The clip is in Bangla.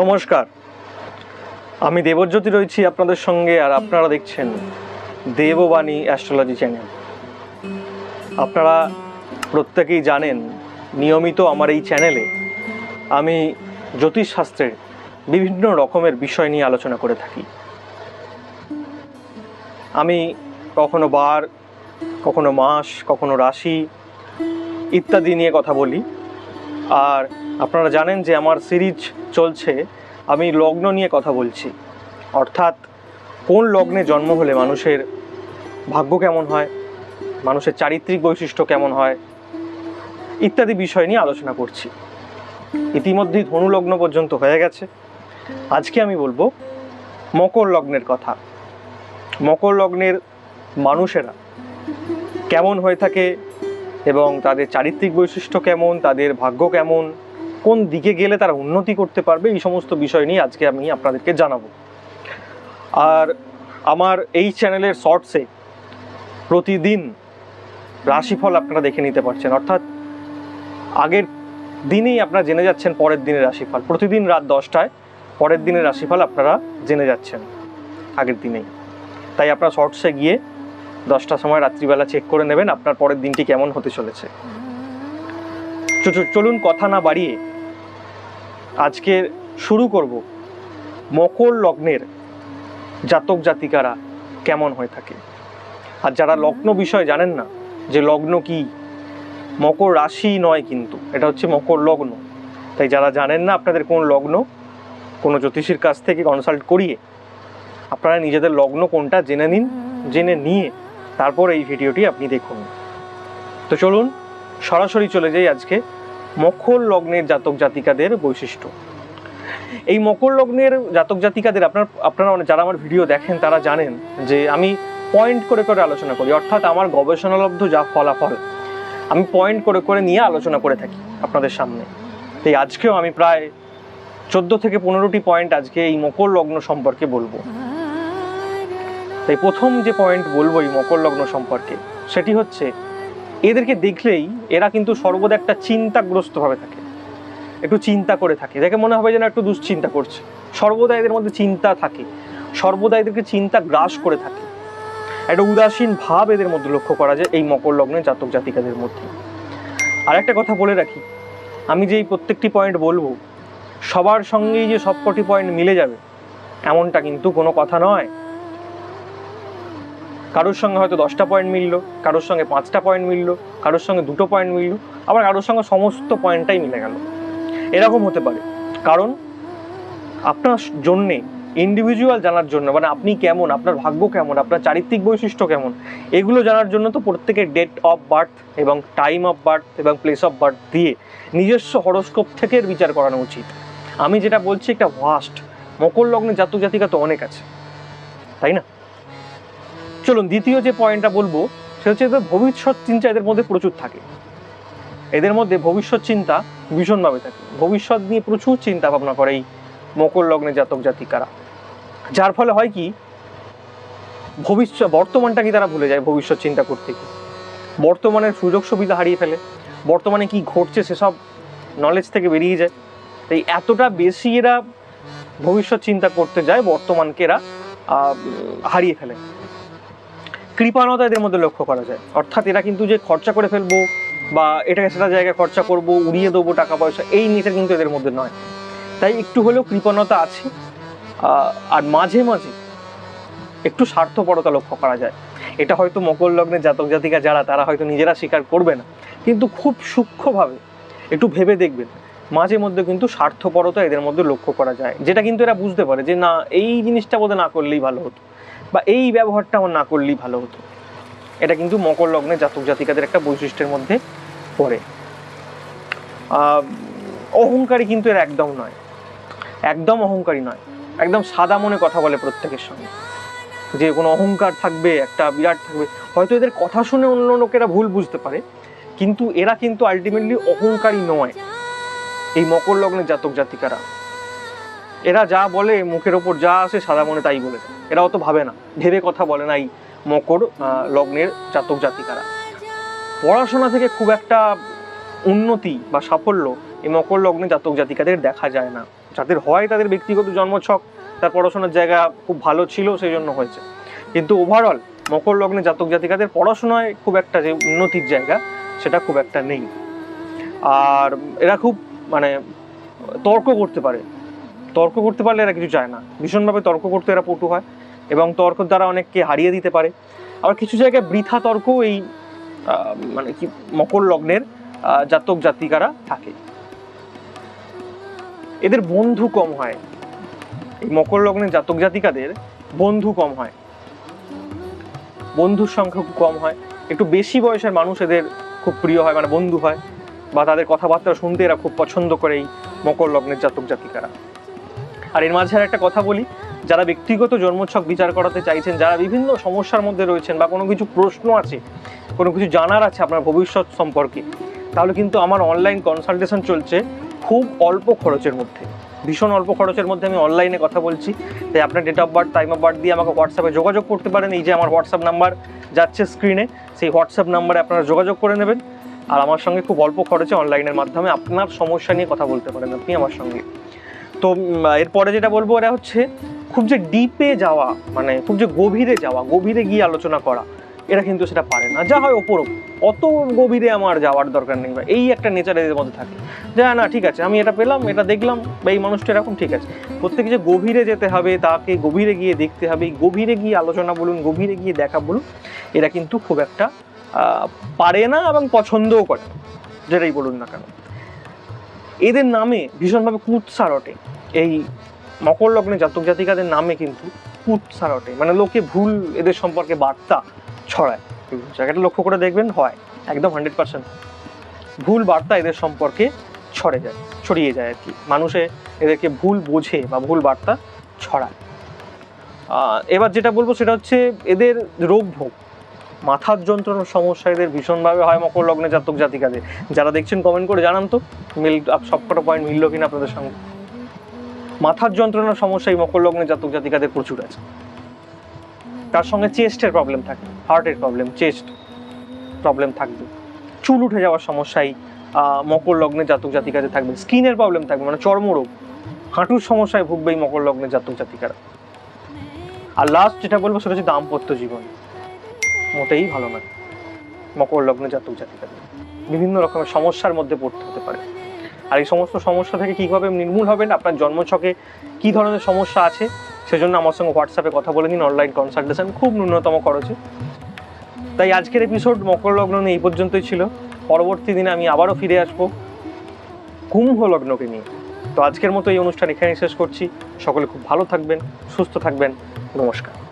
নমস্কার। আমি দেবজ্যোতি রয়েছি আপনাদের সঙ্গে আর আপনারা দেখছেন দেববাণী অ্যাস্ট্রোলজি চ্যানেল। আপনারা প্রত্যেকেই জানেন, নিয়মিত আমার এই চ্যানেলে আমি জ্যোতিষশাস্ত্রের বিভিন্ন রকমের বিষয় নিয়ে আলোচনা করে থাকি। আমি কখনো বার, কখনো মাস, কখনো রাশি ইত্যাদি নিয়ে কথা বলি। আর আপনারা জানেন যে আমার সিরিজ চলছে, আমি লগ্ন নিয়ে কথা বলছি। অর্থাৎ, কোন লগ্নে জন্ম হলে মানুষের ভাগ্য কেমন হয়, মানুষের চারিত্রিক বৈশিষ্ট্য কেমন হয়, ইত্যাদি বিষয় নিয়ে আলোচনা করছি। ইতিমধ্যেই ধনু লগ্ন পর্যন্ত হয়ে গেছে। আজকে আমি বলব মকর লগ্নের কথা। মকর লগ্নের মানুষেরা কেমন হয়ে থাকে এবং তাদের চারিত্রিক বৈশিষ্ট্য কেমন, তাদের ভাগ্য কেমন কোন দিকে গেলে তারা উন্নতি করতে পারবে, এই সমস্ত বিষয় নিয়ে আজকে আমি আপনাদেরকে জানাব। আর আমার এই চ্যানেলের শর্টসে প্রতিদিন রাশিফল আপনারা দেখে নিতে পারছেন। অর্থাৎ আগের দিনেই আপনারা জেনে যাচ্ছেন, পরের দিনের রাশিফল। প্রতিদিন রাত দশটায় পরের দিনের রাশিফল আপনারা জেনে যাচ্ছেন আগের দিনেই। তাই আপনারা শর্টসে গিয়ে দশটার সময় রাত্রিবেলা চেক করে নেবেন আপনার পরের দিনটি কেমন হতে চলেছে। চলুন কথা না বাড়িয়ে আজকে শুরু করব মকর লগ্নের জাতক জাতিকারা কেমন হয়ে থাকে। আর যারা লগ্ন বিষয় জানেন না, যে লগ্ন কি? মকর রাশি নয় কিন্তু, এটা হচ্ছে মকর লগ্ন। তাই যারা জানেন না আপনাদের কোন লগ্ন, কোনো জ্যোতিষীর কাছ থেকে কনসাল্ট করিয়ে আপনারা নিজেদের লগ্ন কোনটা জেনে নিন, জেনে নিয়ে তারপর এই ভিডিওটি আপনি দেখুন। তো চলুন, সরাসরি চলে যাই আজকে মকর লগ্নের জাতক জাতিকাদের বৈশিষ্ট্য। এই মকর লগ্নের জাতক জাতিকাদের আপনার, আপনারা অনেক- যারা আমার ভিডিও দেখেন তারা জানেন যে আমি পয়েন্ট করে করে আলোচনা করি। অর্থাৎ আমার গবেষণালব্ধ যা ফলাফল, আমি পয়েন্ট করে করে নিয়ে আলোচনা করে থাকি আপনাদের সামনে। তাই আজকেও আমি প্রায় চোদ্দ থেকে পনেরোটি পয়েন্ট আজকে এই মকর লগ্ন সম্পর্কে বলব। তাই প্রথম যে পয়েন্ট বলব এই মকর লগ্ন সম্পর্কে, সেটি হচ্ছে এদেরকে দেখলেই এরা কিন্তু সর্বদা একটা চিন্তাগ্রস্ত ভাবে থাকে। একটু চিন্তা করে থাকে। দেখে মনে হবে যেন একটু দুশ্চিন্তা করছে। সর্বদা এদের মধ্যে চিন্তা থাকে। সর্বদা এদেরকে চিন্তা গ্রাস করে থাকে। একটা উদাসীন ভাব এদের মধ্যে লক্ষ্য করা যায় এই মকর লগ্নের জাতক জাতিকাদের মধ্যে। আর একটা কথা বলে রাখি। আমি যে এই প্রত্যেকটি পয়েন্ট বলব, সবার সঙ্গেই যে সবকটি পয়েন্ট মিলে যাবে, এমনটা কিন্তু কোনো কথা নয়। কারোর সঙ্গে হয়তো দশটা পয়েন্ট মিললো, কারোর সঙ্গে পাঁচটা পয়েন্ট মিললো, কারোর সঙ্গে দুটো পয়েন্ট মিললো, আবার কারোর সঙ্গে সমস্ত পয়েন্টটাই মিলে গেল। এরকম হতে পারে। কারণ আপনার জন্যে ইন্ডিভিজুয়াল জানার জন্য মানে আপনি কেমন, আপনার ভাগ্য কেমন, আপনার চারিত্রিক বৈশিষ্ট্য কেমন, এগুলো জানার জন্য তো প্রত্যেকের ডেট অফ বার্থ এবং টাইম অফ বার্থ এবং প্লেস অফ বার্থ দিয়ে নিজস্ব হরস্কোপ থেকে বিচার করানো উচিত। আমি যেটা বলছি, একটা ভাস্ট মকর লগ্নে জাতক জাতিকা তো অনেক আছে। তাই না? চলুন দ্বিতীয় যে পয়েন্টটা বলব, সেটা হচ্ছে এদের ভবিষ্যৎ চিন্তা এদের মধ্যে প্রচুর থাকে। এদের মধ্যে ভবিষ্যৎ চিন্তা ভীষণভাবে থাকে। ভবিষ্যৎ নিয়ে প্রচুর চিন্তা ভাবনা করে এই মকর লগ্নে জাতক জাতিকারা। যার ফলে হয় কি ভবিষ্যৎ বর্তমানটা কি তারা ভুলে যায় ভবিষ্যৎ চিন্তা করতে গিয়ে? বর্তমানের সুযোগ সুবিধা হারিয়ে ফেলে। বর্তমানে কি ঘটছে সেসব নলেজ থেকে বেরিয়ে যায়। তাই এতটা বেশি এরা ভবিষ্যৎ চিন্তা করতে যায় বর্তমানকে এরা হারিয়ে ফেলে। কৃপাণতা এদের মধ্যে লক্ষ্য করা যায়। অর্থাৎ এরা কিন্তু যে খরচা করে ফেলব বা এটাকে সেটা জায়গায় খরচা করব, উড়িয়ে দেবো টাকা পয়সা, এই নেচার কিন্তু এদের মধ্যে নয়। তাই একটু হলেও কৃপণতা আছে আর মাঝে মাঝে একটু স্বার্থপরতা লক্ষ্য করা যায়। এটা হয়তো মকর লগ্নের জাতক জাতিকা যারা, তারা হয়তো নিজেরা স্বীকার করবে না। কিন্তু খুব সূক্ষ্মভাবে একটু ভেবে দেখবেন, মাঝে মধ্যে কিন্তু স্বার্থপরতা এদের মধ্যে লক্ষ্য করা যায়। যেটা কিন্তু এরা বুঝতে পারে যে, না, এই জিনিসটা বোধহয় না করলেই ভালো হতো। বা এই ব্যবহারটা আমার না করলেই ভালো হতো। এটা কিন্তু মকর লগ্নের জাতক জাতিকাদের একটা বৈশিষ্ট্যের মধ্যে পড়ে। অহংকারী কিন্তু এরা একদম নয়। একদম অহংকারী নয়। একদম সাদা মনে কথা বলে প্রত্যেকের সঙ্গে। যে কোনো অহংকার থাকবে, একটা বিরাট থাকবে। হয়তো এদের কথা শুনে অন্য লোকেরা ভুল বুঝতে পারে, কিন্তু এরা কিন্তু আলটিমেটলি অহংকারী নয়। এই মকর লগ্নের জাতক জাতিকারা। এরা যা বলে, মুখের ওপর যা আসে, সাদা মনে তাই বলে এরা অত ভাবে না। ভেবে কথা বলে না এই মকর লগ্নের জাতক জাতিকারা। পড়াশোনা থেকে খুব একটা উন্নতি বা সাফল্য এই মকর লগ্নে জাতক জাতিকাদের দেখা যায় না। যাদের হয় তাদের ব্যক্তিগত জন্মছক, তার পড়াশোনার জায়গা খুব ভালো ছিল সেই জন্য হয়েছে। কিন্তু ওভারঅল মকর লগ্নে জাতক জাতিকাদের পড়াশোনায় খুব একটা যে উন্নতির জায়গা, সেটা খুব একটা নেই। আর এরা খুব মানে তর্ক করতে পারে। তর্ক করতে পারলে এরা কিছু চায় না। ভীষণভাবে তর্ক করতে এরা পটু হয় এবং তর্ক দ্বারা অনেককে হারিয়ে দিতে পারে। আবার কিছু জায়গায় বৃথা তর্ক এই মানে কি, মকর লগ্নের জাতক জাতিকারা থাকে। এদের বন্ধু কম হয়। এই মকর লগ্নের জাতক জাতিকাদের বন্ধু কম হয়। বন্ধুর সংখ্যা খুব কম হয়। একটু বেশি বয়সের মানুষ এদের খুব প্রিয় হয় মানে বন্ধু হয়। বা তাদের কথাবার্তা শুনতে এরা খুব পছন্দ করে এই মকর লগ্নের জাতক জাতিকারা। আর এর মাঝে একটা কথা বলি, যারা ব্যক্তিগত জন্মছক বিচার করাতে চাইছেন, যারা বিভিন্ন সমস্যার মধ্যে রয়েছেন বা কোনো কিছু প্রশ্ন আছে, কোনো কিছু জানার আছে আপনার ভবিষ্যৎ সম্পর্কে, তাহলে কিন্তু আমার অনলাইন কনসালটেশন চলছে খুব অল্প খরচের মধ্যে। ভীষণ অল্প খরচের মধ্যে আমি অনলাইনে কথা বলছি, তাই আপনার date of birth time of birth দিয়ে আমাকে হোয়াটসঅ্যাপে যোগাযোগ করতে পারেন। এই যে আমার হোয়াটসঅ্যাপ নাম্বার যাচ্ছে স্ক্রিনে সেই হোয়াটসঅ্যাপ নাম্বারে আপনারা যোগাযোগ করে নেবেন। আর আমার সঙ্গে খুব অল্প খরচে অনলাইনের মাধ্যমে আপনার সমস্যা নিয়ে কথা বলতে পারেন আপনি আমার সঙ্গে। তো এরপরে যেটা বলব এটা হচ্ছে খুব যে ডিপে যাওয়া মানে খুব যে গভীরে যাওয়া, গভীরে গিয়ে আলোচনা করা, এরা কিন্তু সেটা পারে না। যা হয় ওপর। অত গভীরে আমার যাওয়ার দরকার নেই বা এই একটা নেচার এদের মধ্যে থাকে। যে, না ঠিক আছে, আমি এটা পেলাম, এটা দেখলাম, বা এই মানুষটা এরকম, ঠিক আছে। প্রত্যেকে যে গভীরে যেতে হবে, তাকে গভীরে গিয়ে দেখতে হবে গভীরে গিয়ে আলোচনা বলুন, গভীরে গিয়ে দেখা বলুন, এরা কিন্তু খুব একটা পারে না এবং পছন্দও করে যেটাই বলুন না কেন। এদের নামে ভীষণভাবে কুৎসা রটে এই মকর লগ্নে জাতক জাতিকাদের নামে কিন্তু কুৎসা রটে মানে লোকে ভুল এদের সম্পর্কে বার্তা ছড়ায়। জায়গাটা লক্ষ্য করে দেখবেন, হয়। একদম হান্ড্রেড পার্সেন্ট। ভুল বার্তা এদের সম্পর্কে ছড়ে যায়, ছড়িয়ে যায় আর কি। মানুষে এদেরকে ভুল বোঝে বা ভুল বার্তা ছড়ায়। এবার যেটা বলব সেটা হচ্ছে এদের রোগ ভোগ। মাথার যন্ত্রণার সমস্যা এদের ভীষণভাবে হয় মকর লগ্নে জাতক জাতিকাদের। যারা দেখছেন কমেন্ট করে জানান তো। মিল সবকটা পয়েন্ট মিললো কিনা আপনাদের সঙ্গে। মাথার যন্ত্রণার সমস্যা এই মকর লগ্নে জাতক জাতিকাদের প্রচুর আছে। তার সঙ্গে চেস্টের প্রবলেম থাকে হার্টের প্রবলেম চেস্ট প্রবলেম থাকবে। চুল উঠে যাওয়ার সমস্যাই মকর লগ্নে জাতক জাতিকাদের থাকবে। স্কিনের প্রবলেম থাকবে মানে চর্মরোগ। হাঁটুর সমস্যায় ভুগবে এই মকর লগ্নে জাতক জাতিকারা। আর লাস্ট যেটা বলব, সেটা হচ্ছে দাম্পত্য জীবন। মোটেই ভালো নয়। মকর লগ্নে জাতক জাতিকাদের। বিভিন্ন রকমের সমস্যার মধ্যে পড়তে হতে পারে। আর এই সমস্ত সমস্যা থেকে কীভাবে নির্মূল হবেন, আপনার জন্মছকে কী ধরনের সমস্যা আছে, সেজন্য আমার সঙ্গে হোয়াটসঅ্যাপে কথা বলে নিন, অনলাইন কনসালটেশন খুব ন্যূনতম খরচে। তাই আজকের এপিসোড মকর লগ্ন এই পর্যন্তই ছিল। পরবর্তী দিনে আমি আবারও ফিরে আসব কুম্ভ লগ্নকে নিয়ে। তো আজকের মতো এই অনুষ্ঠান এখানেই শেষ করছি। সকলে খুব ভালো থাকবেন, সুস্থ থাকবেন। নমস্কার।